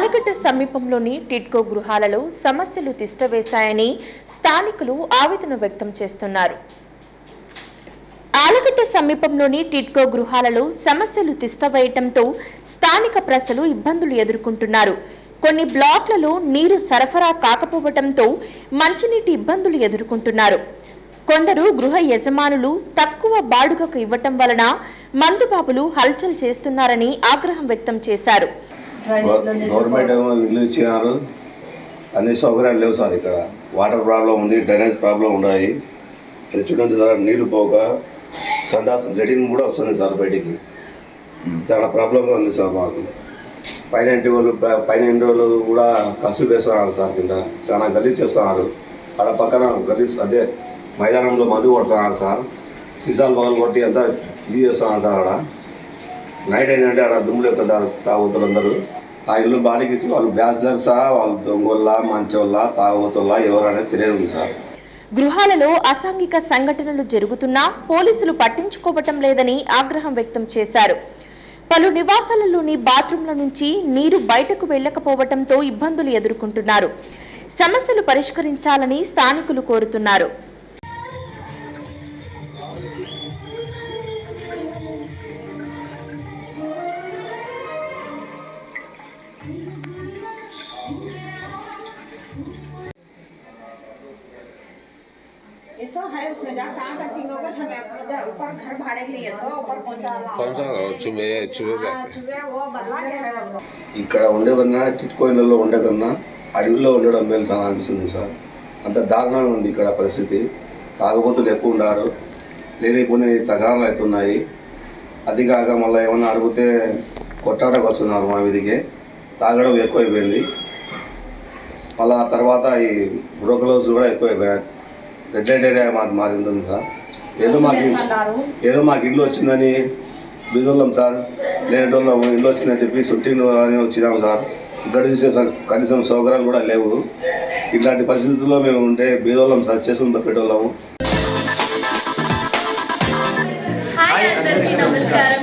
ఆలగడ్డ సమీపంలోని టిట్కో గృహాలలో సమస్యలు తిష్టవేశాయని స్థానికులు ఆవేదన వ్యక్తం చేస్తున్నారు. ఆలగడ్డ సమీపంలోని టిట్కో గృహాలలో సమస్యలు తిష్టవేయటంతో స్థానిక ప్రజలు ఇబ్బందులు ఎదుర్కొంటున్నారు. కొన్ని బ్లాక్లలో నీరు సరఫరా కాకపోవటంతో మంచినీటి ఇబ్బందులు ఎదుర్కొంటున్నారు. కొందరు గృహ యజమానులు తక్కువ బాడుగకు ఇవ్వటం వలన మందుబాబులు హల్చల్ చేస్తున్నారని ఆగ్రహం వ్యక్తం చేశారు. గవర్నమెంట్ ఏమో ఇల్లు ఇచ్చినారు. అన్ని సౌకర్యాలు లేవు సార్ ఇక్కడ. వాటర్ ప్రాబ్లం ఉంది డ్రైనేజ్ ప్రాబ్లం ఉన్నాయి. అది చూడండి సార్ నీళ్ళు పోక సండాస్ లెటిన్ కూడా వస్తుంది సార్ బయటికి. చాలా ప్రాబ్లంగా ఉంది సార్ మాకు. పైన ఇంటి వాళ్ళు పైన ఇంటి వాళ్ళు కూడా కసులు వేస్తున్నారు సార్ కింద. చాలా గలీజ్ చేస్తున్నారు. ఆడ పక్కన గలీజ్ అదే మైదానంలో మందు కొడుతున్నారు సార్. సీసాలు పగలు కొట్టి అంతా ఇది చేస్తున్నారు సార్ ఆడ నైట్ అయిందంటే ఆడ దుమ్ములు ఎత్తుంటారు అందరూ. ఆ ఇల్లు బాడీకి ఇచ్చి వాళ్ళు బ్యాచ్లర్ సహా వాళ్ళు దొంగోళ్ళ మంచోళ్ళ తాగుతుల్లా ఎవరు తెలియదు సార్. గృహాలలో అసాంఘిక సంఘటనలు జరుగుతున్నా పోలీసులు పట్టించుకోవటం లేదని ఆగ్రహం వ్యక్తం చేశారు. పలు నివాసాలలోని బాత్రూంల నుంచి నీరు బయటకు వెళ్ళకపోవటంతో ఇబ్బందులు ఎదుర్కొంటున్నారు. సమస్యలు పరిష్కరించాలని స్థానికులు కోరుతున్నారు. ऐसा है उसमें जा कहाँ कटिंग होगा हमें इधर ऊपर घर भाड़े के लिए सो ऊपर पहुंचा कौन सा चुबे चुबे हाँ, सुबह वो बनवा के है हम लोग ఇక్కడ ఉండే కన్నా టిట్కో ఇళ్ళలో ఉండే కన్నా అడవిలో ఉండడం మేలు చాలా అనిపిస్తుంది సార్ అంత దారుణంగా ఉంది ఇక్కడ పరిస్థితి తాగుబోతులు ఎక్కువ ఉన్నారు లేనిపోని తగారాలు అవుతున్నాయి అది కాక మళ్ళీ ఏమన్నా అడిగితే కొట్టాటకు వస్తున్నారు మా వీధికి తాగడం ఎక్కువైపోయింది. మళ్ళీ ఆ తర్వాత ఈ బ్రోకలోస్ కూడా ఎక్కువైపోయాయి రెడ్ లైట్ ఏరియా మాకు మారింది సార్. ఏదో మాకు ఏదో మాకు ఇల్లు వచ్చిందని బీదోళ్ళం సార్ లేనటోళ్ళం ఇల్లు వచ్చిందని చెప్పి సుట్టింగ్ అని వచ్చినాం సార్. ఇక్కడ చూసే సార్ కనీసం సౌకర్యాలు కూడా లేవు. ఇట్లాంటి పరిస్థితుల్లో మేము ఉంటే బీదోళ్ళం సార్ హాయ్ అందరికీ నమస్కారం.